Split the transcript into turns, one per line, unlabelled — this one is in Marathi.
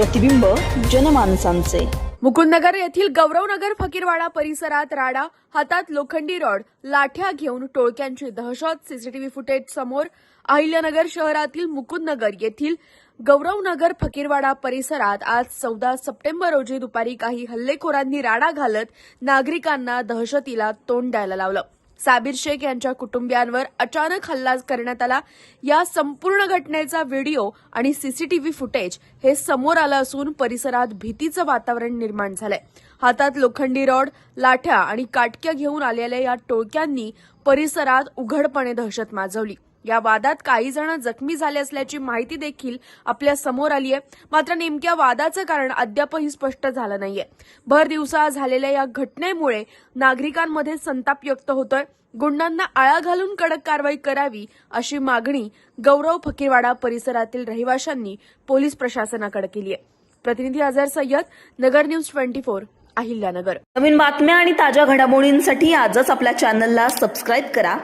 प्रतिबिंब जनमानसांचे.
मुकुंदनगर येथील गौरवनगर फकीरवाडा परिसरात राडा हातात लोखंडी रॉड लाठ्या घेऊन टोळक्यांची दहशत सीसीटीव्ही फुटेज समोर अहिल्यानगर शहरातील मुकुंदनगर येथील गौरवनगर फकीरवाडा परिसरात आज चौदा सप्टेंबर रोजी दुपारी काही हल्लेखोरांनी राडा घालत नागरिकांना दहशतीला तोंड द्यायला लावलं. साबीर शेख यांच्या कुटुंबियांवर अचानक हल्ला करण्यात आला. या संपूर्ण घटनेचा व्हिडिओ आणि सीसीटीव्ही फुटेज हे समोर आलं असून परिसरात भीतीचं वातावरण निर्माण झालंय. हातात लोखंडी रॉड लाठ्या आणि काटक्या घेऊन आलेल्या या टोळक्यांनी परिसरात उघडपणे दहशत माजवली. या वादात काही जण जखमी झाले असल्याची माहिती देखील आपल्यासमोर आली आहे मात्र नेमक्या वादाचं कारण अद्यापही स्पष्ट झालं नाहीये. भर दिवसा झालेल्या या घटनेमुळे नागरिकांमध्ये संताप व्यक्त होतोय. गुंडांना आळा घालून कडक कारवाई करावी अशी मागणी गौरव फकीरवाडा परिसरातील रहिवाशांनी पोलीस प्रशासनाकडे केली आहे प्रतिनिधी Azhar Sayyad Nagar news twenty four Ahilyanagar.
नवीन बातम्या आणि ताज्या घडामोडींसाठी आजच आपल्या चॅनलला सबस्क्राईब करा.